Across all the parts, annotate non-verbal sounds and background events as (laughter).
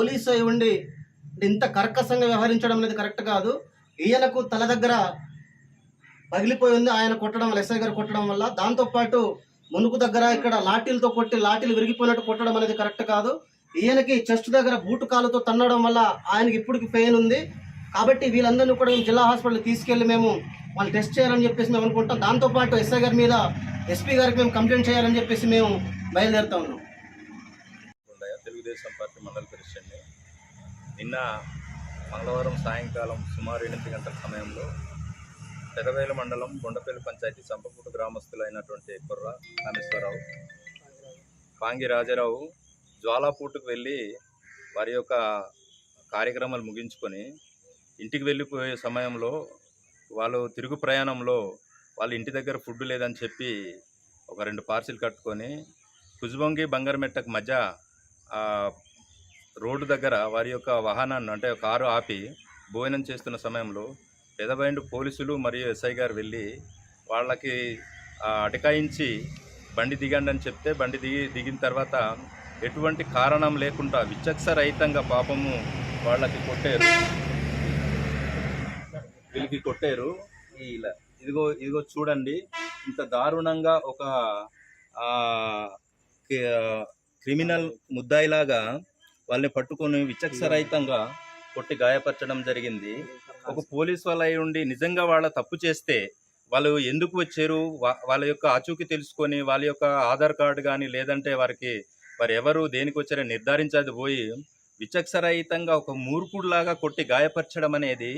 Police అయి ఉండి ఇంత కర్కశంగా వ్యవహరించడం అనేది కరెక్ట్ కాదు. ఈయనకు తల దగ్గర పగిలిపోయి ఉంది. ఆయన కొట్టడం వల్ల ఎస్ఐ గారు కొట్టడం వల్ల. దాంతోపాటు మునుకు దగ్గర ఇక్కడ లాఠీలతో కొట్టి లాఠీలు విరిగిపోయినట్టు కొట్టడం అనేది కరెక్ట్ కాదు. ఈయనకి చెస్ట్ దగ్గర బూటు కాలుతో తన్నడం వల్ల ఆయనకి ఇప్పటికి పెయిన్ ఉంది. కాబట్టి వీళ్ళందరినీ కూడా మేము జిల్లా హాస్పిటల్ తీసుకెళ్ళి మేము వాళ్ళు టెస్ట్ చేయాలని చెప్పేసి మేము అనుకుంటాం. దాంతోపాటు ఎస్ఐ గారి మీద ఎస్పీ గారికి మేము కంప్లైంట్ చేయాలని చెప్పేసి మేము బయలుదేరుతా ఉన్నాం. తెలుగుదేశం పార్టీ మండల ప్రెసిడెంట్ని నిన్న మంగళవారం సాయంకాలం సుమారు ఎనిమిది గంటల సమయంలో పెదవేల మండలం గుండపల్లి పంచాయతీ చంపపుట్టు గ్రామస్తులైనటువంటి కుర్ర కామేశ్వరరావు పాంగి రాజారావు జ్వాలాపూటుకు వెళ్ళి వారి యొక్క కార్యక్రమాలు ముగించుకొని ఇంటికి వెళ్ళిపోయే సమయంలో వాళ్ళు తిరుగు ప్రయాణంలో వాళ్ళ ఇంటి దగ్గర ఫుడ్ లేదని చెప్పి ఒక రెండు పార్సిల్ కట్టుకొని కుజుబొంగి బంగారమెట్టకు మధ్య రోడ్డు దగ్గర వారి యొక్క వాహనాన్ని అంటే కారు ఆపి భోజనం చేస్తున్న సమయంలో పెదబైండు పోలీసులు మరియు ఎస్ఐ గారు వెళ్ళి వాళ్ళకి అటకాయించి బండి దిగండి అని చెప్తే బండి దిగి దిగిన తర్వాత ఎటువంటి కారణం లేకుండా విచక్షరహితంగా పాపము వాళ్ళకి కొట్టారు. వీళ్ళకి కొట్టారు. ఇలా ఇదిగో ఇదిగో చూడండి. ఇంత దారుణంగా ఒక క్రిమినల్ ముద్దాయిలాగా వాళ్ళని పట్టుకొని విచక్షరహితంగా కొట్టి గాయపరచడం జరిగింది. ఒక పోలీస్ వాళ్ళ అయి ఉండి నిజంగా వాళ్ళ తప్పు చేస్తే వాళ్ళు ఎందుకు వచ్చారు? వాళ్ళ యొక్క ఆచూకీ తెలుసుకొని వాళ్ళ యొక్క ఆధార్ కార్డు కానీ లేదంటే వారికి వారు ఎవరు దేనికి వచ్చారని నిర్ధారించదు పోయి విచక్షరహితంగా ఒక మూర్ఖుడిలాగా కొట్టి గాయపరచడం అనేది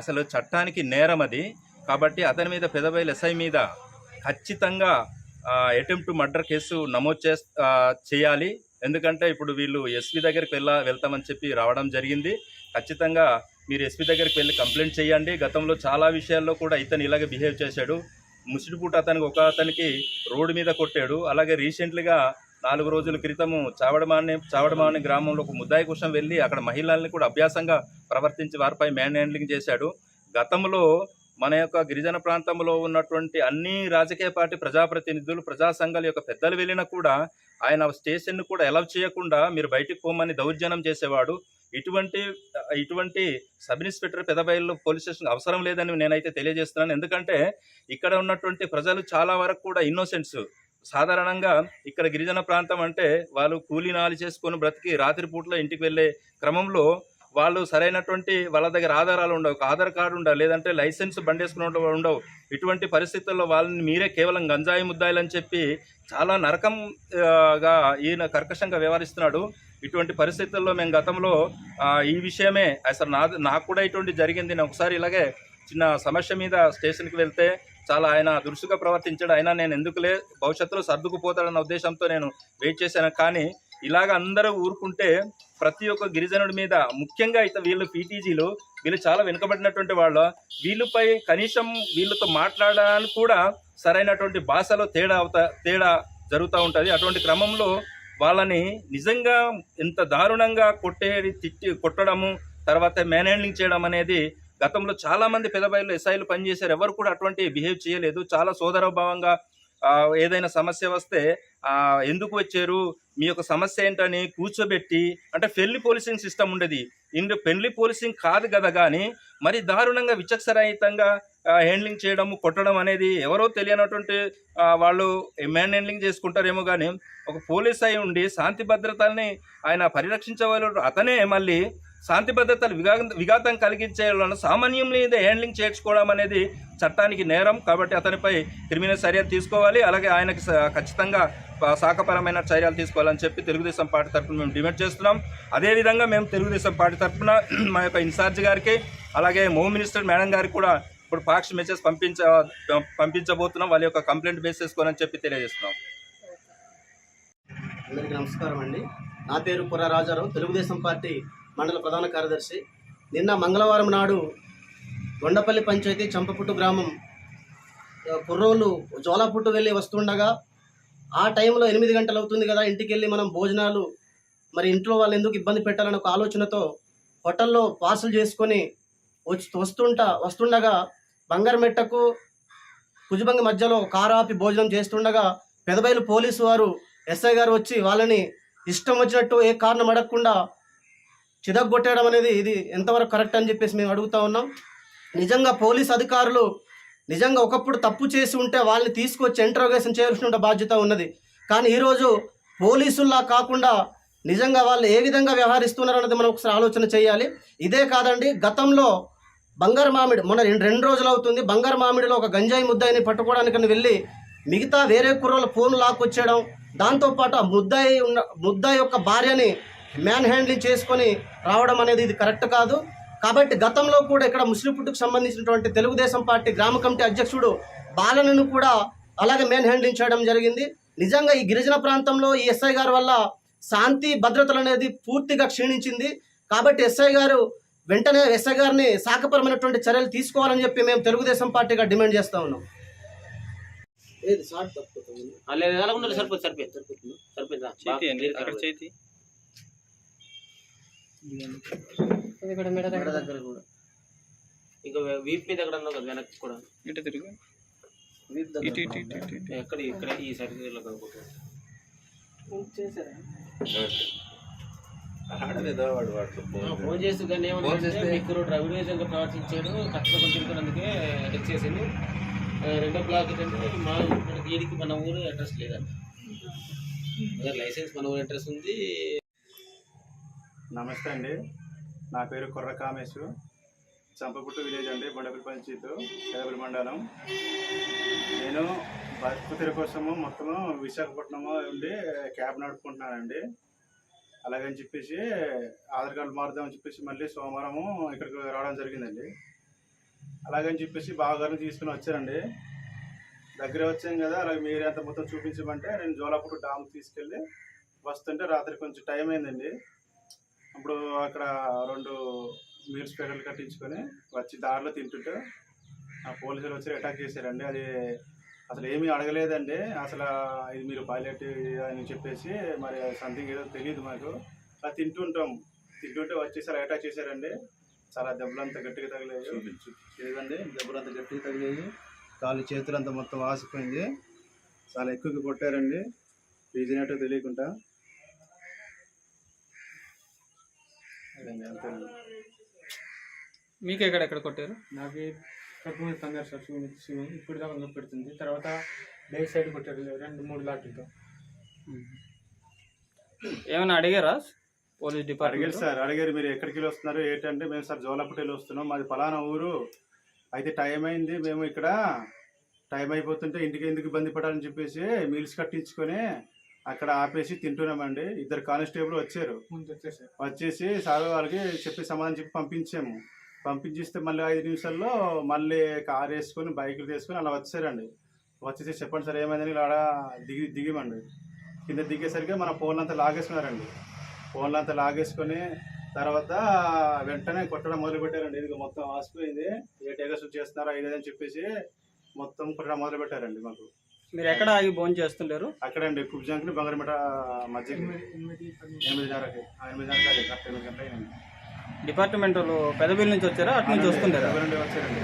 అసలు చట్టానికి నేరం అది. కాబట్టి అతని మీద పెదబైలు ఎస్ఐ మీద ఖచ్చితంగా అటెంప్ట్ మర్డర్ కేసు నమోదు చే చేయాలి. ఎందుకంటే ఇప్పుడు వీళ్ళు ఎస్పీ దగ్గరికి వెళ్ళ వెళ్తామని చెప్పి రావడం జరిగింది. ఖచ్చితంగా మీరు ఎస్పీ దగ్గరికి వెళ్ళి కంప్లైంట్ చేయండి. గతంలో చాలా విషయాల్లో కూడా ఇతను ఇలాగే బిహేవ్ చేశాడు. ముసిడిపూట అతనికి ఒక అతనికి రోడ్డు మీద కొట్టాడు. అలాగే రీసెంట్లీగా నాలుగు రోజుల క్రితము చావడమాని చావడమాని గ్రామంలో ఒక ముద్దాయి కోసం వెళ్ళి అక్కడ మహిళల్ని కూడా అభ్యాసంగా ప్రవర్తించి వారిపై మ్యాన్ హ్యాండ్లింగ్ చేశాడు. గతంలో మన యొక్క గిరిజన ప్రాంతంలో ఉన్నటువంటి అన్ని రాజకీయ పార్టీ ప్రజాప్రతినిధులు ప్రజా సంఘాల యొక్క పెద్దలు వెళ్ళినా కూడా ఆయన స్టేషన్ను కూడా ఎలవ్ చేయకుండా మీరు బయటికి పోమని దౌర్జన్యం చేసేవాడు. ఇటువంటి ఇటువంటి sub inspector Pedabayalu police station అవసరం లేదని నేనైతే తెలియజేస్తున్నాను. ఎందుకంటే ఇక్కడ ఉన్నటువంటి ప్రజలు చాలా వరకు కూడా ఇన్నోసెంట్స్ సాధారణంగా ఇక్కడ గిరిజన ప్రాంతం అంటే వాళ్ళు కూలీ నాలి చేసుకొని బ్రతికి రాత్రిపూట్లో ఇంటికి వెళ్ళే క్రమంలో వాళ్ళు సరైనటువంటి వాళ్ళ దగ్గర ఆధారాలు ఉండవు ఆధార్ కార్డు ఉండవు లేదంటే లైసెన్స్ బండేసుకున్న ఉండవు. ఇటువంటి పరిస్థితుల్లో వాళ్ళని మీరే కేవలం గంజాయి ముద్దాయిలని చెప్పి చాలా నరకంగా ఈయన కర్కశంగా వ్యవహరిస్తున్నాడు. ఇటువంటి పరిస్థితుల్లో మేము గతంలో ఈ విషయమే అసలు నా నాకు కూడా ఇటువంటి జరిగింది. నేను ఒకసారి ఇలాగే చిన్న సమస్య మీద స్టేషన్కి వెళ్తే చాలా ఆయన దురుసుగా ప్రవర్తించాడు. అయినా నేను ఎందుకులే భవిష్యత్తులో సర్దుకుపోతాడన్న ఉద్దేశంతో నేను వెయిట్ చేశాను. కానీ ఇలాగ అందరూ ఊరుకుంటే ప్రతి ఒక్క గిరిజనుడి మీద ముఖ్యంగా అయితే వీళ్ళు పీటీజీలు వీళ్ళు చాలా వెనుకబడినటువంటి వాళ్ళు వీళ్ళపై కనీసం వీళ్ళతో మాట్లాడడానికి కూడా సరైనటువంటి భాషలో తేడా అవుతా తేడా జరుగుతూ ఉంటుంది. అటువంటి క్రమంలో వాళ్ళని నిజంగా ఎంత దారుణంగా కొట్టేది తిట్టి కొట్టడము తర్వాత మేనేజింగ్ చేయడం అనేది గతంలో చాలా మంది పెదబయలు ఎస్ఐలు పనిచేశారు. ఎవరు కూడా అటువంటి బిహేవ్ చేయలేదు. చాలా సోదరభావంగా ఏదైనా సమస్య వస్తే ఎందుకు వచ్చారు? మీ యొక్క సమస్య ఏంటని కూర్చోబెట్టి అంటే పెళ్ళి పోలీసింగ్ సిస్టమ్ ఉండేది. ఇందు పెళ్ళి పోలీసింగ్ కాదు కదా కానీ మరి దారుణంగా విచక్షరహితంగా హ్యాండ్లింగ్ చేయడం కొట్టడం అనేది ఎవరో తెలియనటువంటి వాళ్ళు మ్యాన్ హ్యాండ్లింగ్ చేసుకుంటారేమో కానీ ఒక పోలీస్ అయి ఉండి శాంతి భద్రతల్ని ఆయన పరిరక్షించగలరు. అతనే మళ్ళీ శాంతి భద్రతలు విఘాతం కలిగించే సామాన్యం మీద హ్యాండ్లింగ్ చేర్చుకోవడం అనేది చట్టానికి నేరం కాబట్టి అతనిపై క్రిమినల్ చర్యలు తీసుకోవాలి. అలాగే ఆయనకి ఖచ్చితంగా శాఖపరమైన చర్యలు తీసుకోవాలని చెప్పి తెలుగుదేశం పార్టీ తరఫున మేము డిమాండ్ చేస్తున్నాం. అదేవిధంగా మేము తెలుగుదేశం పార్టీ తరఫున (clears throat) మా యొక్క ఇన్ఛార్జ్ గారికి అలాగే హోమ్ మినిస్టర్ మేడం గారికి కూడా ఇప్పుడు పాక్ష మెసేజ్ పంపించ పంపించబోతున్నాం. వాళ్ళ యొక్క కంప్లైంట్ బేస్ చేసుకోవాలని చెప్పి తెలియజేస్తున్నాం. అందరికీ నమస్కారం అండి. నా పేరు పుర రాజారావు. తెలుగుదేశం పార్టీ మండల ప్రధాన కార్యదర్శి. నిన్న మంగళవారం నాడు గొండపల్లి పంచాయతీ చంపపుట్టు గ్రామం కుర్రోళ్ళు జోలాపుట్టు వెళ్ళి వస్తుండగా ఆ టైంలో ఎనిమిది గంటలు అవుతుంది కదా ఇంటికి వెళ్ళి మనం భోజనాలు మరి ఇంట్లో వాళ్ళు ఎందుకు ఇబ్బంది పెట్టాలని ఒక ఆలోచనతో హోటల్లో పార్సల్ చేసుకొని వచ్చి వస్తుంటా వస్తుండగా బంగారమెట్టకు కుజుబంగి మధ్యలో కారు ఆపి భోజనం చేస్తుండగా పెదబైలు పోలీసు వారు ఎస్ఐ గారు వచ్చి వాళ్ళని ఇష్టం వచ్చినట్టు ఏ కారణం అడగకుండా చిదగొట్టడం అనేది ఇది ఎంతవరకు కరెక్ట్ అని చెప్పేసి మేము అడుగుతా ఉన్నాం. నిజంగా పోలీస్ అధికారులు నిజంగా ఒకప్పుడు తప్పు చేసి ఉంటే వాళ్ళని తీసుకొచ్చి ఇంటరోగేషన్ చేయాల్సిన బాధ్యత ఉన్నది. కానీ ఈరోజు పోలీసుల్లా కాకుండా నిజంగా వాళ్ళు ఏ విధంగా వ్యవహరిస్తున్నారు అన్నది మనం ఒకసారి ఆలోచన చేయాలి. ఇదే కాదండి గతంలో బంగారు మామిడి మొన్న రెండు రెండు రోజులు అవుతుంది బంగారు మామిడిలో ఒక గంజాయి ముద్దాయిని పట్టుకోవడానికని వెళ్ళి మిగతా వేరే కుర్రలు ఫోన్ లాక్కొచ్చేయడం దాంతోపాటు ఆ ముద్దాయి ఉన్న ముద్దాయి యొక్క భార్యని మ్యాన్ హ్యాండ్లింగ్ చేసుకొని రావడం అనేది ఇది కరెక్ట్ కాదు. కాబట్టి గతంలో కూడా ఇక్కడ ముస్లిం పుట్టుకు సంబంధించినటువంటి తెలుగుదేశం పార్టీ గ్రామ కమిటీ అధ్యక్షుడు బాలనను కూడా అలాగే మ్యాన్ హ్యాండ్లింగ్ చేయడం జరిగింది. నిజంగా ఈ గిరిజన ప్రాంతంలో ఈ ఎస్ఐ గారి వల్ల శాంతి భద్రతలు అనేది పూర్తిగా క్షీణించింది. కాబట్టి ఎస్ఐ గారు వెంటనే ఎస్ఐ గారిని శాఖపరమైనటువంటి చర్యలు తీసుకోవాలని చెప్పి మేము తెలుగుదేశం పార్టీగా డిమాండ్ చేస్తా ఉన్నాం. ఏది లేదు ఎలాగుండాలి సరిపోతుంది? సరిపోతుంది? సరిపోతుందా అక్కడ చేతి మెడ దగ్గర. కూడా. ఇంకా వీప్ మీద ఎక్కడ ఉన్నావు కదా వెనక్కి కూడా. ఇటు తిరుగు? వీపు ఇటు దగ్గర. ఇటు ఇటు ఇటు ఇటు. ఎక్కడ ఇక్కడ ఈ సర్కిల్ కనుక్కుంటున్నాను ఆడలేదా వాడు వాటిలో ఫోన్ చేస్తూ కానీ ఫోన్ ఏమంటే చేస్తే- మీకు రోడ్డు అవినీతంగా ప్రవర్తించాడు కష్టం కొంచెం అందుకే హెక్ చేసింది రెండో బ్లాక్ ఏంటంటే మా ఇక్కడ వీడికి మన ఊరు అడ్రస్ లేదండి లైసెన్స్ మన ఊరు అడ్రస్ ఉంది. నమస్తే అండి. నా పేరు కుర్ర కామేశు. చంపపుట్టు విలేజ్ అండి బొండపల్లి పంచాయత్ పెదపల్లి మండలం. నేను బతుకుతెర కోసము మొత్తము విశాఖపట్నము ఉండి క్యాబ్ నడుపుకుంటున్నానండి. అలాగని చెప్పేసి ఆధార్ కార్డు మారుదామని చెప్పేసి మళ్ళీ సోమవారము ఇక్కడికి రావడం జరిగిందండి. అలాగని చెప్పేసి బావగారిని తీసుకుని వచ్చారండి దగ్గర వచ్చాం కదా అలాగే మీరు ఎంత మొత్తం చూపించమంటే నేను జోలాపూర్ డామ్ తీసుకెళ్ళి వస్తుంటే రాత్రి కొంచెం టైం అయిందండి. అప్పుడు అక్కడ రెండు మీల్స్ పేడలు కట్టించుకొని వచ్చి దారిలో తింటుంటే ఆ పోలీసులు వచ్చి అటాక్ చేశారండి. అది అసలు ఏమీ అడగలేదండి. అసలు ఇది మీరు పైలట్ అని చెప్పేసి మరి సంథింగ్ ఏదో తెలియదు మాకు. అలా తింటుంటాం. తింటుంటే వచ్చేసి అటాక్ చేశారండి. చాలా దెబ్బలంతా గట్టిగా తగిలేదు లేదండి దెబ్బలంతా గట్టిగా తగిలేదు కాళ్ళు చేతులంతా మొత్తం వాసిపోయింది. చాలా ఎక్కువగా కొట్టారండి. రీజన్ ఏంటో తెలియకుండా. మీకు ఎక్కడెక్కడ కొట్టారు? నాకు కడుపు మీద శివుని ఇప్పుడు దాకా నొప్పి పెడుతుంది. తర్వాత డే సైడ్ కొట్టారు రెండు మూడు లాట్లతో ఏమైనా అడిగారా పోలీస్ అడిగారు డిపార్ట్మెంట్ సార్. అడిగారు మీరు ఎక్కడికి వెళ్ళి వస్తున్నారు ఏంటంటే మేము సార్ జోలపటేలు వస్తున్నాం మాది ఫలానా ఊరు. అయితే టైం అయింది మేము ఇక్కడ టైం అయిపోతుంటే ఇంటికి ఎందుకు ఇబ్బంది పడాలని చెప్పేసి మీల్స్ కట్టించుకొని అక్కడ ఆపేసి తింటున్నామండి. ఇద్దరు కానిస్టేబుల్ వచ్చారు. వచ్చేసి సార్ వాళ్ళకి చెప్పి సమాధానం చెప్పి పంపించాము. పంపించిస్తే మళ్ళీ ఐదు నిమిషాల్లో మళ్ళీ కార్ వేసుకొని బైకులు తీసుకొని అలా వచ్చారండి. వచ్చేసి చెప్పండి సార్ ఏమైందని ఇలా దిగి దిగిమండి. కింద దిగేసరికి మన ఫోన్లు అంతా లాగేసుకున్నారండి. ఫోన్లు అంతా లాగేసుకొని తర్వాత వెంటనే కొట్టడం మొదలు పెట్టారండి. ఇది మొత్తం ఆసిపోయింది. ఏ టేగస్ చేస్తున్నారో ఇదేదని చెప్పేసి మొత్తం కొట్టడం మొదలు పెట్టారండి మాకు. మీరు ఎక్కడ ఆగి భోజనం చేస్తుంటారు? అక్కడండి కుబ్జాంక్ని బంగారమిట మధ్యకి ఎనిమిది పది ఎనిమిదిన్నరకి ఆ ఎనిమిదిన్నరకి కరెక్ట్ ఎనిమిది గంటలు అయిందండి డిపార్ట్మెంట్ వాళ్ళు పెదవిల్ నుంచి వచ్చారా? అటు నుంచి వస్తుంటారా? నుండి వచ్చారండి.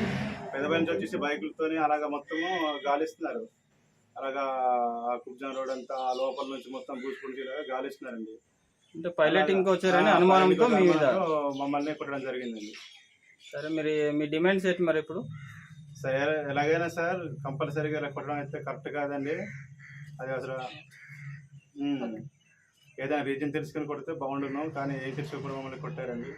నుంచి వచ్చేసి బైకులతోని అలాగా మొత్తము గాలిస్తున్నారు. అలాగా ఆ కుబ్జాన్ రోడ్ అంతా ఆ లోపల నుంచి మొత్తం పూసుకుంటూ గాలిస్తున్నారండి. అంటే పైలటింగ్ వచ్చారని మీ అనుమానంతో మమ్మల్ని కొట్టడం జరిగిందండి. సరే మరి మీ డిమాండ్స్ ఏంటి మరి ఇప్పుడు? సరే ఎలాగైనా సార్ కంపల్సరీగా ఇలా కొట్టడం అయితే కరెక్ట్ కాదండి. అది అసలు ఏదైనా రీజన్ తెలుసుకుని కొడితే బాగుండును కానీ ఏం తెలుసుకోకుండా మమ్మల్ని కొట్టారండి.